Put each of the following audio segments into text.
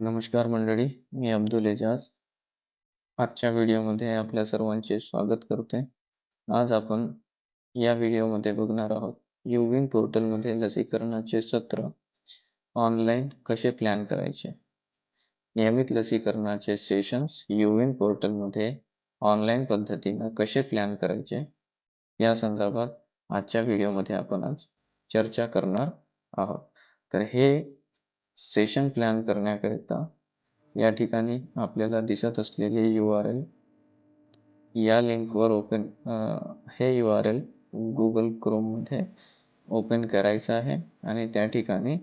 नमस्कार मंडळी मी अब्दुल एजाज. आजच्या व्हिडिओमध्ये आपल्या सर्वांचे स्वागत करते आज आपण या व्हिडिओमध्ये बघणार आहोत युविन पोर्टलमध्ये लसीकरणाचे सत्र ऑनलाईन कसे प्लॅन करायचे? नियमित लसीकरणाचे सेशन्स युविन पोर्टलमध्ये ऑनलाईन पद्धतीनं कसे प्लॅन करायचे? या संदर्भात आजच्या व्हिडिओमध्ये आपण आज चर्चा करणार आहोत. तर हे सेशन प्लॅन करण्याकरिता या ठिकाणी आपल्याला दिसत असलेले यू आर एल या लिंकवर ओपन हे यू आर एल गुगल क्रोममध्ये ओपन करायचं आहे आणि त्या ठिकाणी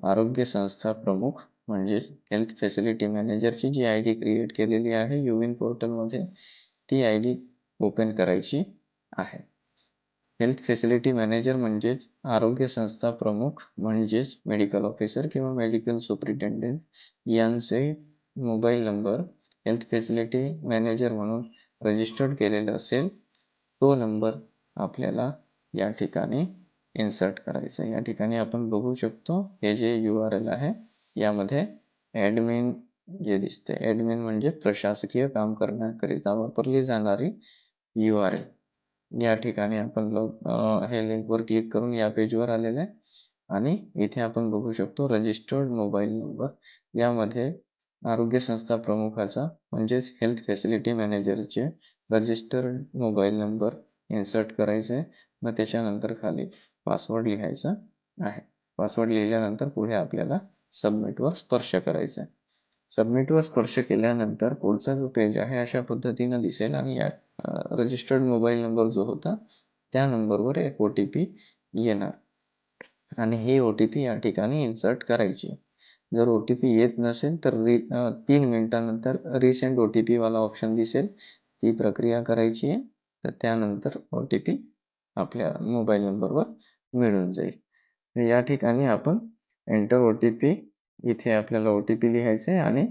आरोग्य संस्था प्रमुख म्हणजे हेल्थ फॅसिलिटी मॅनेजरची जी आय डी क्रिएट केलेली आहे युविन पोर्टलमध्ये ती आय डी ओपन करायची आहे. हेल्थ फॅसिलिटी मॅनेजर म्हणजेच आरोग्य संस्था प्रमुख म्हणजेच मेडिकल ऑफिसर किंवा मेडिकल सुपरिटेंडेंट यांचे mobile number health facility manager म्हणून रजिस्टर्ड केलेलं असेल तो नंबर आपल्याला या ठिकाणी इन्सर्ट करायचा या ठिकाणी आपण बघू शकतो हे जे यू आर एल आहे यामध्ये ॲडमिन जे दिसते ॲडमिन म्हणजे प्रशासकीय काम करण्याकरिता वापरली जाणारी यू आर एल या ठिकाणी आपण हे लिंकवर क्लिक करून या पेजवर आलेले आहे. आणि इथे आपण बघू शकतो रजिस्टर्ड मोबाईल नंबर यामध्ये आरोग्य संस्था प्रमुखाचा म्हणजेच हेल्थ फॅसिलिटी मॅनेजरचे रजिस्टर्ड मोबाईल नंबर इन्सर्ट करायचे मग त्याच्यानंतर खाली पासवर्ड लिहायचा आहे. पासवर्ड लिहिल्यानंतर पुढे आपल्याला सबमिटवर स्पर्श करायचा आहे सबमिटवर स्पर्श केल्यानंतर पुढचा जो पेज आहे अशा पद्धतीनं दिसेल. आणि या रजिस्टर्ड मोबाईल नंबर जो होता त्या नंबरवर एक ओ टी पी येणार. आणि ही ओ टी पी या ठिकाणी इन्सर्ट करायची. जर ओ टी पी येत नसेल तर री तीन मिनिटानंतर रिसेंट ओ टी पीवाला ऑप्शन दिसेल. ती प्रक्रिया करायची आहे. तर त्यानंतर ओ टी पी आपल्या मोबाईल नंबरवर मिळून जाईल. या ठिकाणी आपण एंटर ओ टी पी इथे आपल्याला ओ टी पी लिहायचा आहे आणि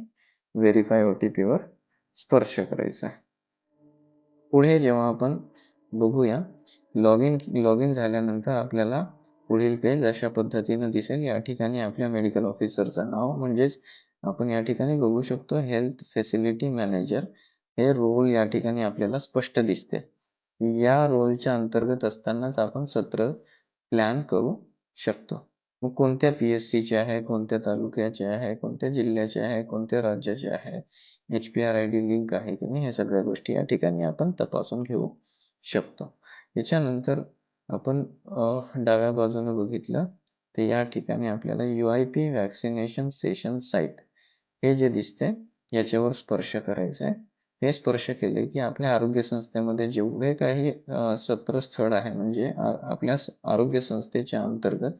व्हेरीफाय ओ टी पीवर स्पर्श करायचा पुढे जेव्हा आपण बघूया लॉग इन लॉग इन झाल्यानंतर आपल्याला पुढील पेज अशा पद्धतीनं दिसेल. या ठिकाणी आपल्या मेडिकल ऑफिसरचं नाव म्हणजेच आपण या ठिकाणी बघू शकतो हेल्थ फॅसिलिटी मॅनेजर हे रोल या ठिकाणी आपल्याला स्पष्ट दिसते. या रोलच्या अंतर्गत असतानाच आपण सत्र प्लॅन करू शकतो. मग कोणत्या पी एस सीचे आहे कोणत्या तालुक्याचे आहे कोणत्या जिल्ह्याचे आहे कोणत्या राज्याचे आहे H P R I D link आहे की नाही ह्या सगळ्या गोष्टी या ठिकाणी आपण तपासून घेऊ शकतो. याच्यानंतर आपण डाव्या बाजूने बघितलं तर या ठिकाणी आपल्याला U I P vaccination session site हे जे दिसते याच्यावर स्पर्श करायचा आहे हे स्पर्श केले की आपल्या आरोग्य संस्थेमध्ये जेवढे काही सत्र स्थळ आहे म्हणजे आपल्या आरोग्य संस्थेच्या अंतर्गत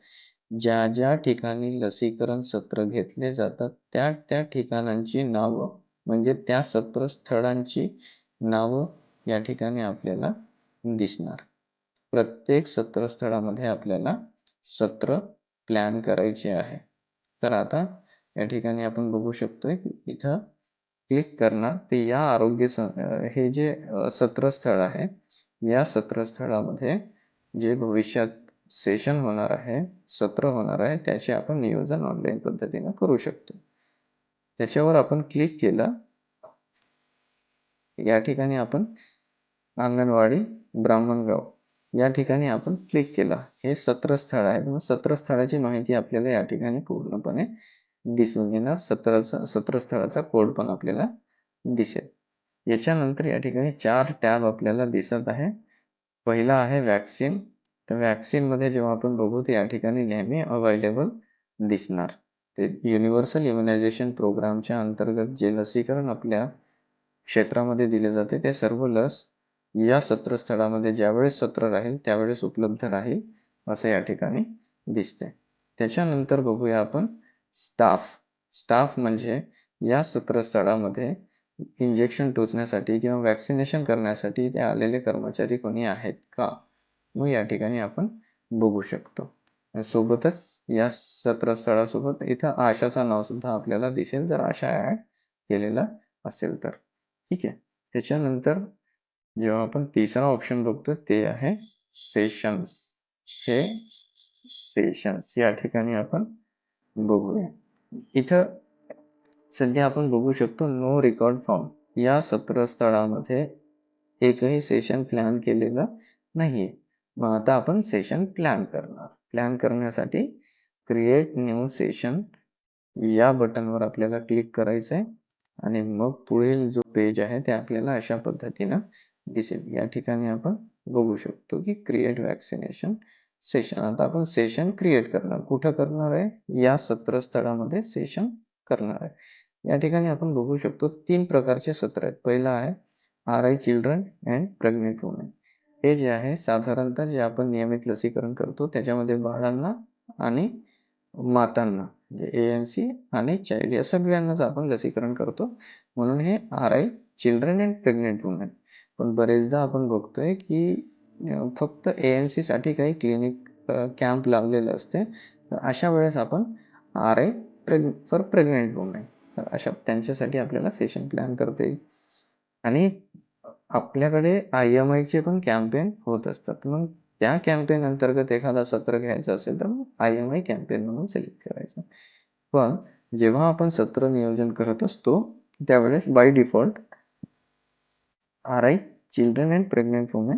ज्या ज्या ठिकाणी लसीकरण सत्र घेतले जातात त्या त्या ठिकाणांची नावं म्हणजे त्या सत्र स्थळांची नावं या ठिकाणी आपल्याला दिसणार. प्रत्येक सत्र स्थळामध्ये आपल्याला सत्र प्लॅन करायचे आहे. तर आता या ठिकाणी आपण बघू शकतोय इथं क्लिक करणार. ते या आरोग्य हे जे सत्रस्थळ आहे या सत्रस्थळामध्ये जे भविष्यात सेशन होणार आहे सत्र होणार आहे त्याचे आपण नियोजन ऑनलाईन पद्धतीने करू शकतो. त्याच्यावर आपण क्लिक केलं. या ठिकाणी आपण अंगणवाडी ब्राह्मणगाव या ठिकाणी आपण क्लिक केलं. हे सत्रस्थळ आहे. मग सत्रस्थळाची माहिती आपल्याला या ठिकाणी पूर्णपणे दिसून येणार. सत्राचा सत्रस्थळाचा कोड पण आपल्याला दिसेल. याच्यानंतर या ठिकाणी चार टॅब आपल्याला दिसत आहे. पहिला आहे वॅक्सिन वॅक्सिनमध्ये जेव्हा आपण बघू तर या ठिकाणी नेहमी अवेलेबल दिसणार. ते युनिव्हर्सल इम्युनायझेशन प्रोग्रामच्या अंतर्गत जे लसीकरण आपल्या क्षेत्रामध्ये दिले जाते ते सर्व लस या सत्रस्थळामध्ये ज्यावेळेस सत्र राहील त्यावेळेस उपलब्ध राहील असं या ठिकाणी दिसते त्याच्यानंतर बघूया आपण स्टाफ स्टाफ म्हणजे या सत्रस्थळामध्ये इंजेक्शन टोचण्यासाठी किंवा वॅक्सिनेशन करण्यासाठी ते आलेले कर्मचारी कोणी आहेत का? मग या ठिकाणी आपण बघू शकतो. सोबतच या सत्रस्थळासोबत इथं आशाचं नाव सुद्धा आपल्याला दिसेल जर आशा ऍड केलेला असेल तर. ठीक आहे. त्याच्यानंतर जेव्हा आपण तिसरा ऑप्शन बघतो ते आहे सेशन्स हे सेशन्स या ठिकाणी आपण बघूया. इथं सध्या आपण बघू शकतो नो रेकॉर्ड फॉर्म या सत्रस्थळामध्ये एकही सेशन प्लॅन केलेलं नाहीये. मग आता आपण सेशन प्लॅन करणार. प्लॅन करण्यासाठी क्रिएट न्यू सेशन या बटनवर आपल्याला क्लिक करायचं आहे आणि मग पुढील जो पेज आहे ते आपल्याला अशा पद्धतीनं दिसेल. या ठिकाणी आपण बघू शकतो की क्रिएट वॅक्सिनेशन सेशन आता आपण सेशन क्रिएट करणार. कुठं करणार आहे? या सत्र स्थळामध्ये सेशन करणार आहे. या ठिकाणी आपण बघू शकतो तीन प्रकारचे सत्र आहेत. पहिला आहे R I children and pregnant women हे जे आहे साधारणतः जे आपण नियमित लसीकरण करतो त्याच्यामध्ये बाळांना आणि मातांना म्हणजे ए एन सी आणि चाइल्ड या सगळ्यांनाच आपण लसीकरण करतो. म्हणून हे R I children and pregnant women पण बरेचदा आपण बघतोय की फक्त ए एनसाठी काही क्लिनिक कॅम्प लावलेले असते तर अशा वेळेस आपण R I preg for pregnant women तर अशा त्यांच्यासाठी आपल्याला सेशन प्लॅन करता येईल. आणि आपल्याकडे आय एम आयचे पण कॅम्पेन होत असतात. मग त्या कॅम्पेन अंतर्गत एखादा सत्र घ्यायचं असेल तर मग आय एम आय कॅम्पेन म्हणून सिलेक्ट करायचं. पण जेव्हा आपण सत्र नियोजन करत असतो त्यावेळेस by default R I children and pregnant women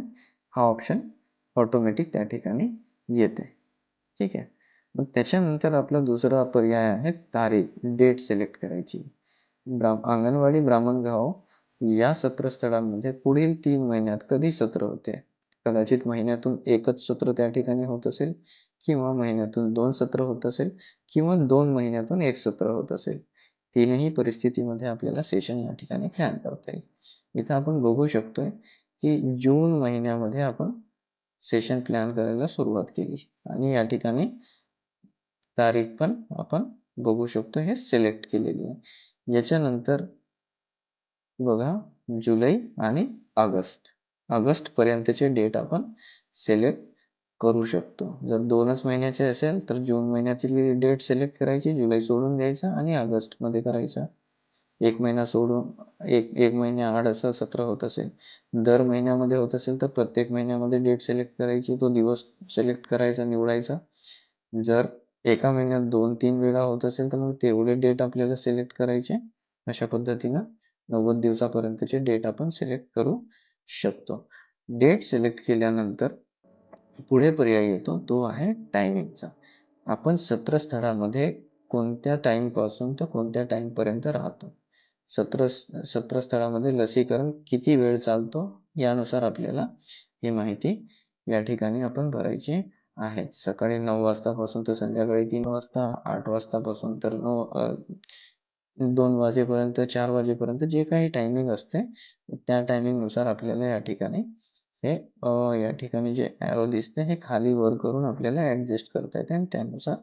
हा ऑप्शन ऑटोमॅटिक त्या ठिकाणी येते. ठीक आहे? मग त्याच्यानंतर आपला दुसरा पर्याय आहे तारीख डेट सिलेक्ट करायची. ब्रा अंगणवाडी ब्राह्मण गाव या सत्रस्थळांमध्ये पुढील तीन महिन्यात कधी सत्र होते? कदाचित महिन्यातून एकच सत्र त्या ठिकाणी होत असेल किंवा महिन्यातून दोन सत्र होत असेल किंवा दोन महिन्यातून एक सत्र होत असेल. तीनही परिस्थितीमध्ये आपल्याला सेशन या ठिकाणी प्लॅन करता येईल. इथं आपण बघू शकतोय की जून महिन्यामध्ये आपण सेशन प्लॅन करायला सुरुवात केली आणि या ठिकाणी तारीख पण आपण बघू शकतो हे सिलेक्ट केलेली आहे. याच्यानंतर बघा जुलै आणि ऑगस्ट. ऑगस्ट पर्यंतचे डेट आपण सिलेक्ट करू शकतो. जर दोनच महिन्याचे असेल तर जून महिन्यातील डेट सिलेक्ट करायची जुलै सोडून द्यायचा आणि ऑगस्टमध्ये करायचा. एक महिना सोडून एक एक महिन्या आड असं सत्र होत असेल दर महिन्यामध्ये होत असेल तर प्रत्येक महिन्यामध्ये डेट सिलेक्ट करायची तो दिवस सिलेक्ट करायचा निवडायचा. जर एका महिन्यात दोन तीन वेळा होत असेल तर मग तेवढे डेट आपल्याला सिलेक्ट करायचे अशा पद्धतीनं. नव्वद दिवसापर्यंतचे डेट आपण सिलेक्ट करू शकतो. डेट सिलेक्ट केल्यानंतर पुढे पर्याय येतो तो आहे टायमिंगचा आपण सत्र स्थळामध्ये कोणत्या टाईमपासून तर कोणत्या टाईमपर्यंत राहतो? सत्र सत्र स्थळामध्ये लसीकरण किती वेळ चालतो? यानुसार आपल्याला ही माहिती या ठिकाणी आपण भरायची आहे. सकाळी नऊ वाजतापासून तर संध्याकाळी तीन वाजता आठ वाजतापासून तर नऊ दोन वाजेपर्यंत चार वाजेपर्यंत जे काही टायमिंग असते त्या टायमिंगनुसार आपल्याला या ठिकाणी हे या ठिकाणी जे ॲरो दिसते हे खाली वर करून आपल्याला ॲडजस्ट करता येते आणि त्यानुसार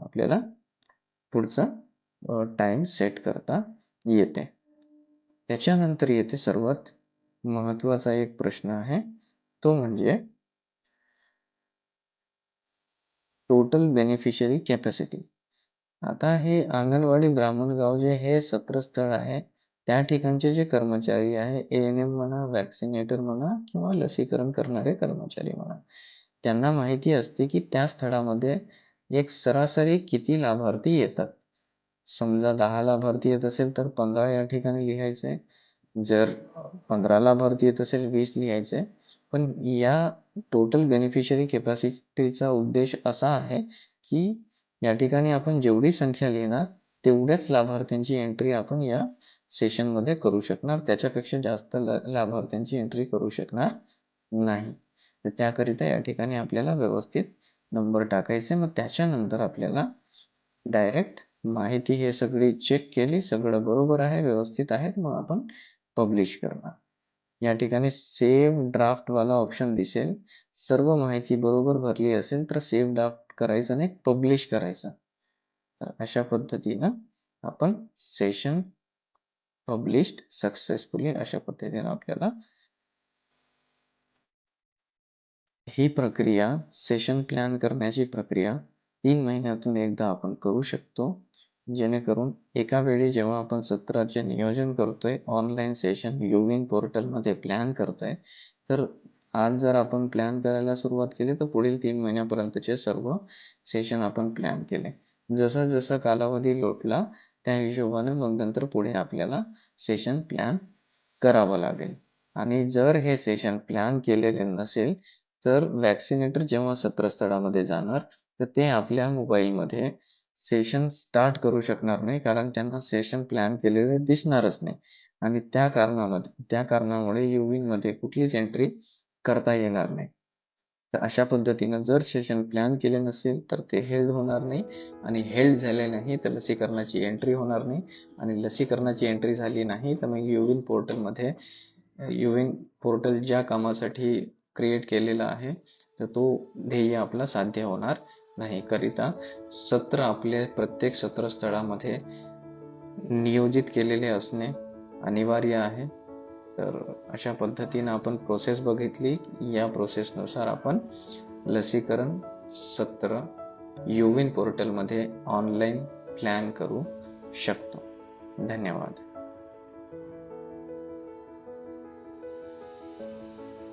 आपल्याला पुढचा टाइम सेट करता येते. त्याच्यानंतर येते सर्वात महत्त्वाचा एक प्रश्न आहे तो म्हणजे टोटल बेनिफिशरी कॅपॅसिटी आता हे अंगणवाडी ब्राह्मणगाव जे हे सत्रस्थळ आहे. त्या ठिकाणचे जे कर्मचारी आहे ए एन एम म्हणा वॅक्सिनेटर म्हणा किंवा लसीकरण करणारे कर्मचारी म्हणा त्यांना माहिती असते की त्या स्थळामध्ये एक सरासरी किती लाभार्थी येतात? समजा दहा लाभार्थी येत असेल तर पंधरा या ठिकाणी लिहायचे. जर पंधरा लाभार्थी येत असेल वीस लिहायचे. पण या टोटल बेनिफिशरी कॅपॅसिटीचा उद्देश असा आहे की या ठिकाणी आपण जेवढी संख्या लिहिणार तेवढ्याच लाभार्थ्यांची एंट्री आपण या सेशनमध्ये करू शकणार. त्याच्यापेक्षा जास्त लाभार्थ्यांची एंट्री करू शकणार नाही. तर त्याकरिता या ठिकाणी आपल्याला व्यवस्थित नंबर टाकायचे. मग त्याच्यानंतर आपल्याला डायरेक्ट माहिती हे सगळी चेक केली. सगळं बरोबर आहे व्यवस्थित आहे मग आपण पब्लिश करणार. या ठिकाणी सेव्ह ड्राफ्ट वाला ऑप्शन दिसेल. सर्व माहिती बरोबर भरली असेल तर सेव्ह ड्राफ्ट करायचं आणि पब्लिश करायचं. तर अशा पद्धतीनं आपण सेशन पब्लिश सक्सेसफुली अशा पद्धतीनं आपल्याला ही प्रक्रिया सेशन प्लॅन करण्याची प्रक्रिया तीन महिन्यातून एकदा आपण करू शकतो. जेणेकरून एका वेळी जेव्हा आपण सत्राचे नियोजन करतोय ऑनलाईन सेशन युविंग पोर्टलमध्ये प्लॅन करतोय तर आज जर आपण प्लॅन करायला सुरुवात केली तर पुढील तीन महिन्यापर्यंतचे सर्व सेशन आपण प्लॅन केले. जसं जसं कालावधी लोटला त्या हिशोबाने मग नंतर पुढे आपल्याला सेशन प्लॅन करावं लागेल. आणि जर हे सेशन प्लॅन केलेले नसेल तर वॅक्सिनेटर जेव्हा सत्रस्थळामध्ये जाणार तर ते आपल्या मोबाईलमध्ये सेशन स्टार्ट करू शकणार नाही कारण त्यांना सेशन प्लॅन केलेले दिसणारच नाही. आणि त्या कारणामध्ये त्या कारणामुळे मध्ये कुठलीच एंट्री करता येणार नाही. तर अशा पद्धतीनं जर सेशन प्लॅन केले नसेल तर ते हेल्ड होणार नाही आणि हेल्ड झाले नाही तर लसीकरणाची एंट्री होणार नाही. आणि लसीकरणाची एंट्री झाली नाही तर मग युविन पोर्टलमध्ये युविन पोर्टल ज्या कामासाठी क्रिएट केलेला आहे तर तो ध्येय आपला साध्य होणार नाही. करिता सत्र आपले प्रत्येक सत्रस्थळामध्ये नियोजित केलेले असणे अनिवार्य आहे. तर अशा पद्धतीनं आपण प्रोसेस बघितली. या प्रोसेसनुसार आपण लसीकरण सत्र युविन पोर्टलमध्ये ऑनलाईन प्लॅन करू शकतो. धन्यवाद.